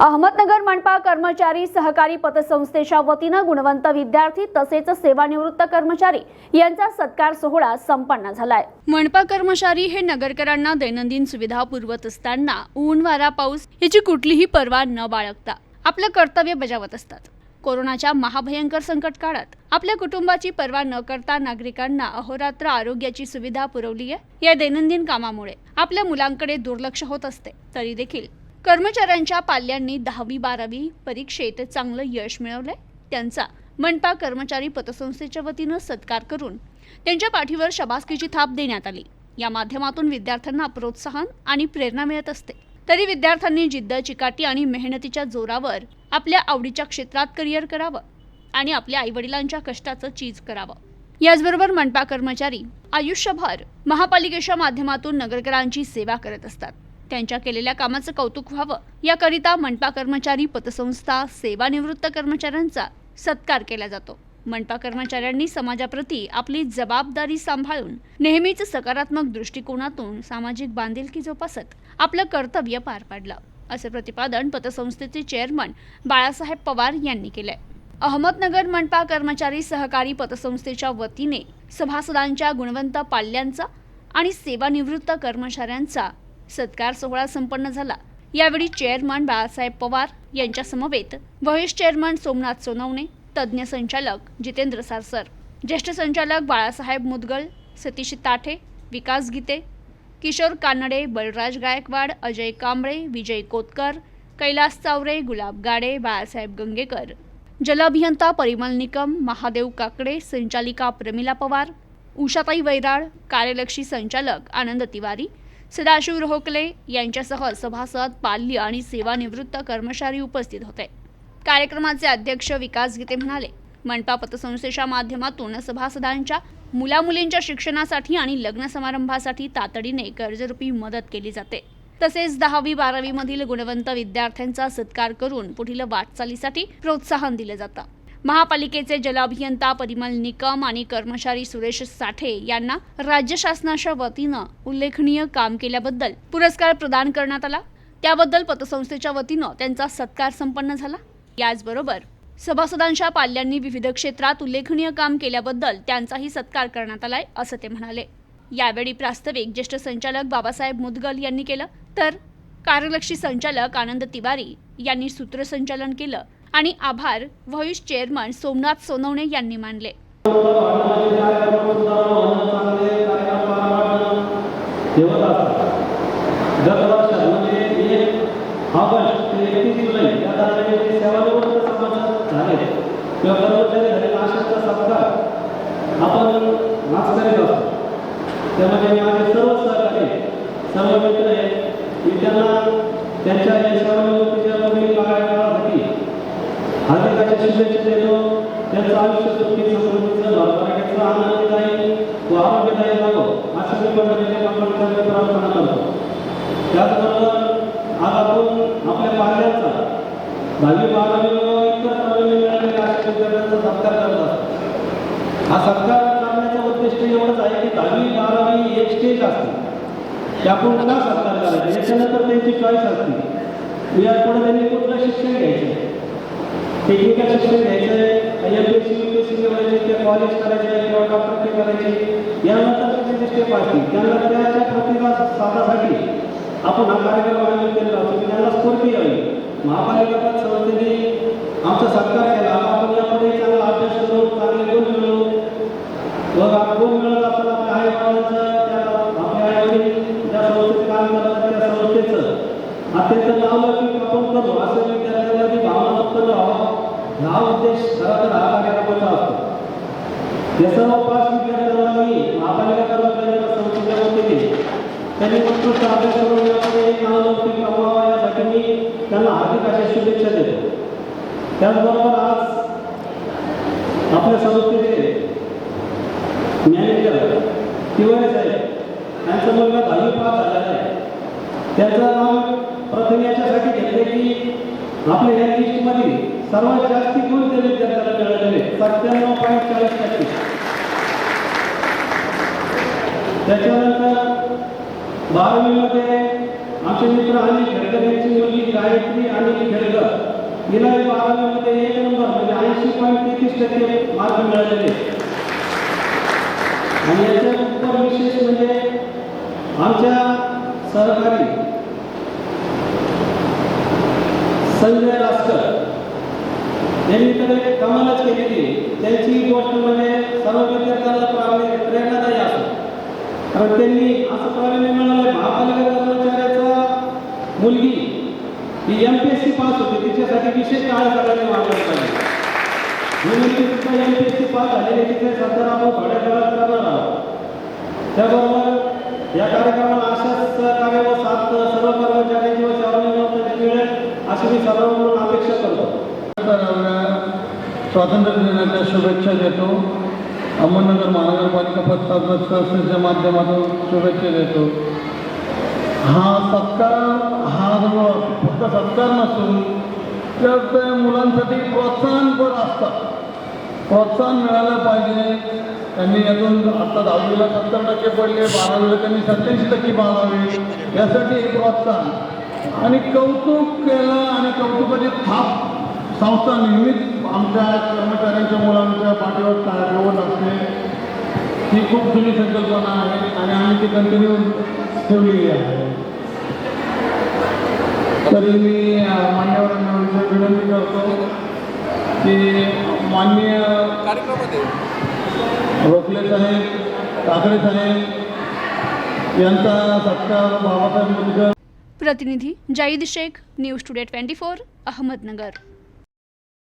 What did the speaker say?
अहमदनगर मनपा कर्मचारी सहकारी पतसंस्थेच्या वतीनं गुणवंत विद्यार्थी तसेच सेवानिवृत्त कर्मचारी यांचा सत्कार सोहळा संपन्न झालाय. मनपा कर्मचारी हे नगरकरांना दैनंदिन सुविधा पुरवत असताना ऊन वारा पाऊस याची कुठलीही पर्वा न बाळगता आपलं कर्तव्य बजावत असतात. कोरोनाच्या महाभयंकर संकट काळात आपल्या कुटुंबाची पर्वा न करता नागरिकांना अहोरात्र आरोग्याची सुविधा पुरवली आहे या दैनंदिन कामामुळे आपल्या मुलांकडे दुर्लक्ष होत असते. तरी देखील कर्मचाऱ्यांच्या पाल्यांनी दहावी बारावी परीक्षेत चांगलं यश मिळवलंय. त्यांचा मनपा कर्मचारी पतसंस्थेच्या वतीनं सत्कार करून त्यांच्या पाठीवर शबासकीची थाप देण्यात आली. या माध्यमातून विद्यार्थ्यांना प्रोत्साहन आणि प्रेरणा मिळत असते. तरी विद्यार्थ्यांनी जिद्द चिकाटी आणि मेहनतीच्या जोरावर आपल्या आवडीच्या क्षेत्रात करिअर करावं आणि आपल्या आईवडिलांच्या कष्टाचं चीज करावं. याचबरोबर मनपा कर्मचारी आयुष्यभर महापालिकेच्या माध्यमातून नगरकरांची सेवा करत असतात. त्यांच्या केलेल्या कामाचं कौतुक व्हावं. याकरिता मनपा कर्मचारी पतसंस्था सेवानिवृत्त कर्मचाऱ्यांचा सत्कार केला जातो. मनपा कर्मचाऱ्यांनी समाजाप्रती आपली जबाबदारी सांभाळून नेहमीच सकारात्मक दृष्टिकोनातून सामाजिक बांधिलकी जोपासत आपलं कर्तव्य पार पाडलं असे प्रतिपादन पतसंस्थेचे चेअरमन बाळासाहेब पवार यांनी केलंय. अहमदनगर मनपा कर्मचारी सहकारी पतसंस्थेच्या वतीने सभासदांच्या गुणवंत पाल्यांचा आणि सेवानिवृत्त कर्मचाऱ्यांचा सत्कार सोहळा संपन्न झाला. यावेळी चेअरमन बाळासाहेब पवार यांच्या समवेत व्हाईस चेअरमन सोमनाथ सोनवणे तज्ज्ञ संचालक जितेंद्र सारसर ज्येष्ठ संचालक बाळासाहेब मुदगल सतीश ताठे विकास गीते किशोर कानडे बलराज गायकवाड अजय कांबळे विजय कोतकर कैलास चावरे गुलाब गाडे बाळासाहेब गंगेकर. जलअभियंता परिमल निकम महादेव काकडे संचालिका प्रमिला पवार उषाताई वैराळ कार्यलक्षी संचालक आनंद तिवारी सदाशिव रोहकले यांच्यासह सभासद पाल्य आणि सेवानिवृत्त कर्मचारी उपस्थित होते. कार्यक्रमाचे अध्यक्ष विकास गीते म्हणाले मनपा पतसंस्थेच्या माध्यमातून सभासदांच्या मुलामुलींच्या शिक्षणासाठी आणि लग्न समारंभासाठी तातडीने कर्जरूपी मदत केली जाते. तसेच दहावी बारावी मधील गुणवंत विद्यार्थ्यांचा सत्कार करून पुढील वाटचालीसाठी प्रोत्साहन दिले जातं. महापालिकेचे जलअभियंता परिमल निकम आणि कर्मचारी सुरेश साठे यांना राज्य शासनाच्या वतीनं उल्लेखनीय काम केल्याबद्दल पुरस्कार प्रदान करण्यात आला. त्याबद्दल पतसंस्थेच्या वतीनं त्यांचा सत्कार संपन्न झाला. याचबरोबर सभासदांच्या पाल्यांनी विविध क्षेत्रात उल्लेखनीय काम केल्याबद्दल त्यांचाही सत्कार करण्यात आलाय असं ते म्हणाले. यावेळी प्रास्ताविक ज्येष्ठ संचालक बाबासाहेब मुदगल यांनी केलं. तर कार्यलक्षी संचालक आनंद तिवारी यांनी सूत्रसंचालन केलं. आणि आभार व्हॉइस चेअरमन सोमनाथ सोनवणे यांनी मानले. त्यामध्ये मी माझे सर्व सहकारी सर्व मित्र आहेत मी त्यांना त्यांच्या या हार्दिकाच्या शुभेच्छा देतो त्यांचं आयुष्य सुखी समृद्धीचं भरभराटीचं आनंददायी व आरोग्यदायी जावो अशी मी मंडळीच्या कंपनीसाठी प्रार्थना करतो त्याचबरोबर आज आपण आपल्या पाल्याचा दहावी बारावी व इतर नवीन मिळालेल्या अशा विद्यार्थ्यांचा सत्कार करत असतो हा सत्कार करण्याचं उद्दिष्ट एवढंच आहे की दहावी बारावी एक स्टेज असते की आपण का सत्कार करायचे याच्यानंतर त्यांची चॉईस असते यात पुढे त्यांनी कुठलं शिक्षण घ्यायचं? टेक्निकल शिक्षण घ्यायचं एम पी सी करायचे कॉलेज करायचे किंवा डॉक्टर करायचे यानंतर त्याचे स्टेप असतील त्यांना त्याच्या प्रतिभा साधासाठी आपण हा कार्यक्रम आयोजित केलेला की त्यांना स्फूर्ती यावी महापालिका संस्थेने आमचा सत्कार केला. आपण यापुढे चांगला अभ्यास करू चांगले गुण मिळवू. व गुण मिळत असताना आपल्या आई बाबांचं त्या आपल्या आई वडील ज्या संस्थेत काम करतात त्या संस्थेचं. अत्यंत नावलौकिक आपण करू. असं विद्यार्थ्यांवरती भावना उत्पन्न व्हावं. हा उद्देश खरं तर हा कार्यक्रमाचा असतो. या सर्व पाच विद्यार्थ्यांना महापालिका संस्थेच्या वतीने त्यांनी उत्कृष्ट अभ्यास करून यामध्ये नावलौकिक कमवावा यासाठी मी त्यांना हार्दिक अशा शुभेच्छा देतो. त्याचबरोबर आज आपल्या संस्थेचे मॅनेजर तिवारी साहेब यांचा मुलगा दहावी पास झालेला आहे. त्याचं नाव प्रथम याच्यासाठी घेतले की आपल्या या लिस्टमध्ये सर्वात जास्ती गुण त्या विद्यार्थ्याला मिळालेले? सत्त्याण्णव पॉईंट चाळीस टक्के. त्याच्यानंतर बारावीमध्ये आमचे मित्र आणि खेडकर यांची मुलगी गायत्री आणि खेडकर हिला बारावीमध्ये एक नंबर म्हणजे ऐंशी पॉईंट तेहतीस टक्के मार्क मिळालेले. आणि याच्यानंतर उत्तर विशेष म्हणजे आमच्या सहकारी संजय रास्कर यांनी तर कमालच केलेली त्यांची गोष्ट म्हणजे सर्व विद्यार्थ्यांना प्रावीण्य प्रेरणादायी असो कारण त्यांनी असं प्रावीण्य मिळालं महापालिका कर्मचाऱ्याचा मुलगी ही M P S C pass होती तिच्यासाठी विशेष काळ सगळ्यांनी पाहिजे. सुद्धा M P S C pass झालेली तिथे सध्या आपण थोड्या काळात करणार आहोत त्याबरोबर या कार्यक्रमाला अशाच सहकार्य व साथ सर्व कर्मचाऱ्यांची व मिळेल अशी मी सर्व स्वातंत्र्य दिनाच्या शुभेच्छा देतो. अहमदनगर महानगरपालिका व्यवस्थापन संस्थेच्या माध्यमातून शुभेच्छा देतो. हा सत्कार हा जो फक्त सत्कार नसून तर त्या मुलांसाठी प्रोत्साहनपर असतात प्रोत्साहन मिळालं पाहिजे. त्यांनी अजून आता दहावीला सत्तर टक्के पडले बारावीला त्यांनी सत्याऐंशी टक्के पाडावे यासाठी एक प्रोत्साहन. आणि कौतुक केलं आणि कौतुकाची थाप संस्था नेहमीच आमच्या कर्मचाऱ्यांच्या मुलांच्या पाठीवर ठेवत असते. ही खूप जुनी संकल्पना आहे आणि आम्ही ती कंटिन्यू ठेवलेली आहे. तरी मी मान्यवरांना विनंती करतो की मान्य रोखले साहेब काकडे साहेब यांचा सत्कार बाबासाहेब प्रतिनिधी Zaid Shaikh news today twenty four Ahmednagar.